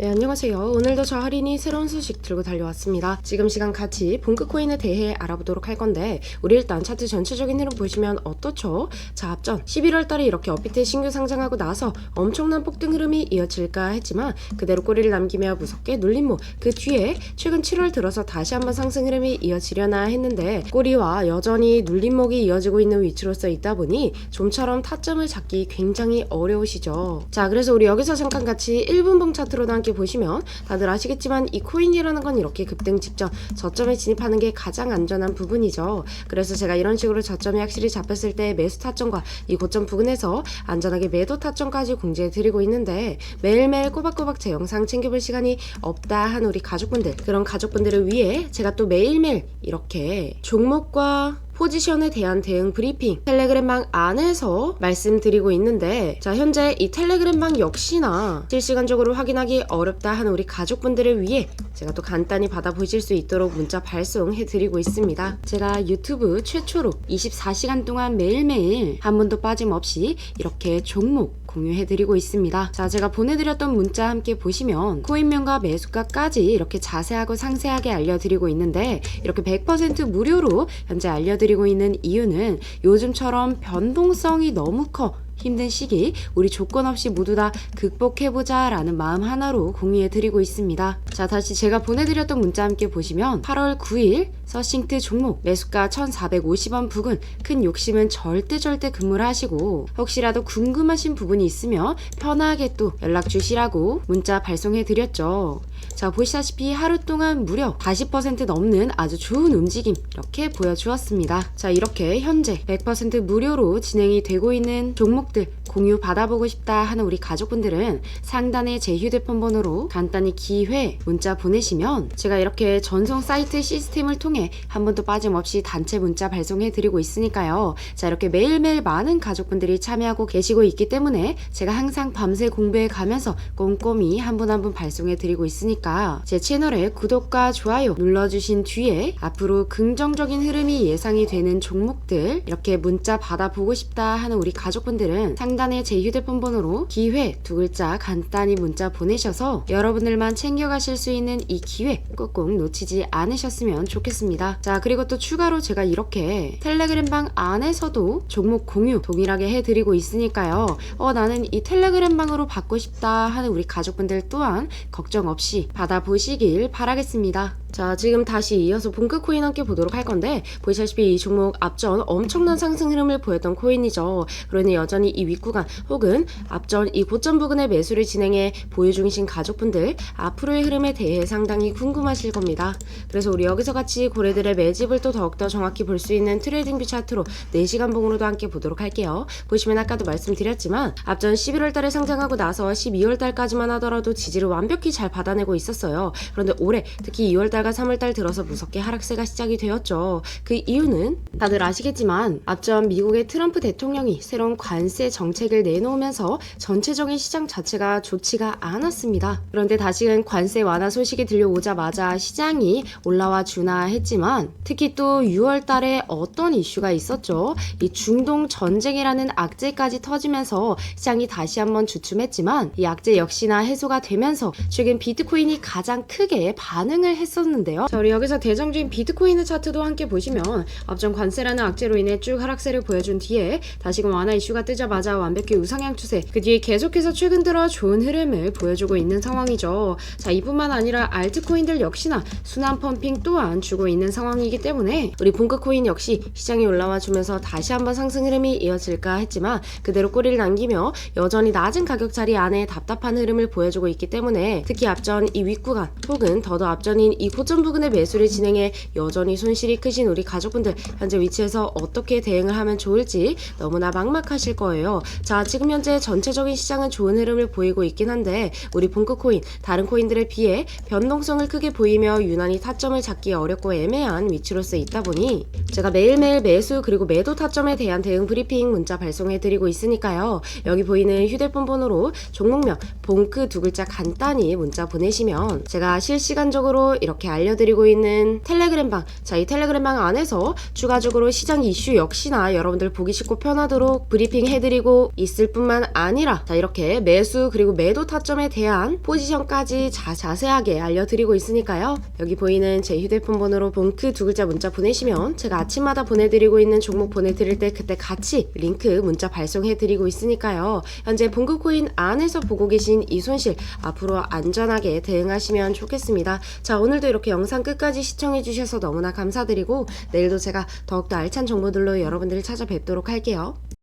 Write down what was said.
네, 안녕하세요. 오늘도 저 할인이 새로운 소식 들고 달려왔습니다. 지금 시간 같이 본크코인에 대해 알아보도록 할 건데, 우리 일단 차트 전체적인 흐름 보시면 어떻죠? 자, 앞전 11월 달에 이렇게 업비트에 신규 상장하고 나서 엄청난 폭등 흐름이 이어질까 했지만, 그대로 꼬리를 남기며 무섭게 눌림목, 그 뒤에 최근 7월 들어서 다시 한번 상승 흐름이 이어지려나 했는데, 꼬리와 여전히 눌림목이 이어지고 있는 위치로서 있다 보니, 좀처럼 타점을 잡기 굉장히 어려우시죠. 자, 그래서 우리 여기서 잠깐 같이 1분봉 차트로도 함께 보시면 다들 아시겠지만 이 코인이라는 건 이렇게 급등 직전 저점에 진입하는 게 가장 안전한 부분이죠. 그래서 제가 이런 식으로 저점이 확실히 잡혔을 때 매수 타점과 이 고점 부근에서 안전하게 매도 타점까지 공지해 드리고 있는데 매일매일 꼬박꼬박 제 영상 챙겨볼 시간이 없다 한 우리 가족분들 그런 가족분들을 위해 제가 또 매일매일 이렇게 종목과 포지션에 대한 대응 브리핑 텔레그램방 안에서 말씀드리고 있는데 자 현재 이 텔레그램방 역시나 실시간적으로 확인하기 어렵다 하는 우리 가족분들을 위해 제가 또 간단히 받아보실 수 있도록 문자 발송해 드리고 있습니다 제가 유튜브 최초로 24시간 동안 매일매일 한 번도 빠짐없이 이렇게 종목 공유해드리고 있습니다. 자, 제가 보내드렸던 문자 함께 보시면 코인명과 매수가까지 이렇게 자세하고 상세하게 알려드리고 있는데 이렇게 100% 무료로 현재 알려드리고 있는 이유는 요즘처럼 변동성이 너무 커 힘든 시기 우리 조건 없이 모두 다 극복해보자 라는 마음 하나로 공유해드리고 있습니다. 자 다시 제가 보내드렸던 문자 함께 보시면 8월 9일 서싱트 종목 매수가 1450원 부근 큰 욕심은 절대 절대 금물 하시고 혹시라도 궁금하신 부분이 있으면 편하게 또 연락 주시라고 문자 발송해 드렸죠. 자 보시다시피 하루 동안 무려 40% 넘는 아주 좋은 움직임 이렇게 보여주었습니다. 자 이렇게 현재 100% 무료로 진행이 되고 있는 종목들 공유 받아보고 싶다 하는 우리 가족분들은 상단에 제 휴대폰 번호로 간단히 기회 문자 보내시면 제가 이렇게 전송 사이트 시스템을 통해 한 번도 빠짐없이 단체 문자 발송해 드리고 있으니까요. 자 이렇게 매일매일 많은 가족분들이 참여하고 계시고 있기 때문에 제가 항상 밤새 공부해 가면서 꼼꼼히 한분 한 분 발송해 드리고 있으니까 제 채널에 구독과 좋아요 눌러주신 뒤에 앞으로 긍정적인 흐름이 예상이 되는 종목들 이렇게 문자 받아보고 싶다 하는 우리 가족분들은 상단에 제 휴대폰 번호로 기회 두 글자 간단히 문자 보내셔서 여러분들만 챙겨가실 수 있는 이 기회 꼭꼭 놓치지 않으셨으면 좋겠습니다. 자 그리고 또 추가로 제가 이렇게 텔레그램방 안에서도 종목 공유 동일하게 해드리고 있으니까요. 어 나는 이 텔레그램방으로 받고 싶다 하는 우리 가족분들 또한 걱정 없이 받아보시길 바라겠습니다. 자 지금 다시 이어서 본크 코인 함께 보도록 할 건데 보시다시피 이 종목 앞전 엄청난 상승 흐름을 보였던 코인이죠. 그러니 여전히 이 윗구간 혹은 앞전 이 고점 부근의 매수를 진행해 보유 중이신 가족분들 앞으로의 흐름에 대해 상당히 궁금하실 겁니다. 그래서 우리 여기서 같이 고래들의 매집을 또 더욱더 정확히 볼 수 있는 트레이딩 뷰 차트로 4시간 봉으로도 함께 보도록 할게요. 보시면 아까도 말씀드렸지만 앞전 11월 달에 상장하고 나서 12월 달까지만 하더라도 지지를 완벽히 잘 받아내고 있었어요. 그런데 올해 특히 2월 달과 3월 달 들어서 무섭게 하락세가 시작이 되었죠. 그 이유는 다들 아시겠지만 앞전 미국의 트럼프 대통령이 새로운 관세 정책을 내놓으면서 전체적인 시장 자체가 좋지가 않았습니다. 그런데 다시금 관세 완화 소식이 들려오자마자 시장이 올라와 주나 했지만 특히 또 6월 달에 어떤 이슈가 있었죠. 이 중동 전쟁이라는 악재까지 터지면서 시장이 다시 한번 주춤했지만 이 악재 역시나 해소가 되면서 최근 비트코인이 가장 크게 반응을 했었는데 요. 자, 우리 여기서 대장주인 비트코인의 차트도 함께 보시면 앞전 관세라는 악재로 인해 쭉 하락세를 보여준 뒤에 다시금 완화 이슈가 뜨자마자 완벽히 우상향 추세 그 뒤에 계속해서 최근 들어 좋은 흐름을 보여주고 있는 상황이죠. 자 이뿐만 아니라 알트코인들 역시나 순환 펌핑 또한 주고 있는 상황이기 때문에 우리 본크코인 역시 시장이 올라와 주면서 다시 한번 상승 흐름이 이어질까 했지만 그대로 꼬리를 남기며 여전히 낮은 가격 자리 안에 답답한 흐름을 보여주고 있기 때문에 특히 앞전 이 윗구간 혹은 더더 앞전인 이 고점 부근의 매수를 진행해 여전히 손실이 크신 우리 가족분들 현재 위치에서 어떻게 대응을 하면 좋을지 너무나 막막하실 거예요. 자 지금 현재 전체적인 시장은 좋은 흐름을 보이고 있긴 한데 우리 본크코인 다른 코인들에 비해 변동성을 크게 보이며 유난히 타점을 잡기 어렵고 애매한 위치로서 있다 보니 제가 매일매일 매수 그리고 매도 타점에 대한 대응 브리핑 문자 발송해 드리고 있으니까요. 여기 보이는 휴대폰 번호로 종목명 본크 두 글자 간단히 문자 보내시면 제가 실시간적으로 이렇게 이렇게 알려드리고 있는 텔레그램 방. 자, 이 텔레그램 방 안에서 추가적으로 시장 이슈 역시나 여러분들 보기 쉽고 편하도록 브리핑 해드리고 있을 뿐만 아니라 자, 이렇게 매수 그리고 매도 타점에 대한 포지션까지 자, 자세하게 알려드리고 있으니까요. 여기 보이는 제 휴대폰 번호로 본크 두 글자 문자 보내시면 제가 아침마다 보내드리고 있는 종목 보내드릴 때 그때 같이 링크 문자 발송해드리고 있으니까요. 현재 본크코인 안에서 보고 계신 이 손실 앞으로 안전하게 대응하시면 좋겠습니다. 자 오늘도 이렇게 영상 끝까지 시청해주셔서 너무나 감사드리고 내일도 제가 더욱더 알찬 정보들로 여러분들을 찾아뵙도록 할게요.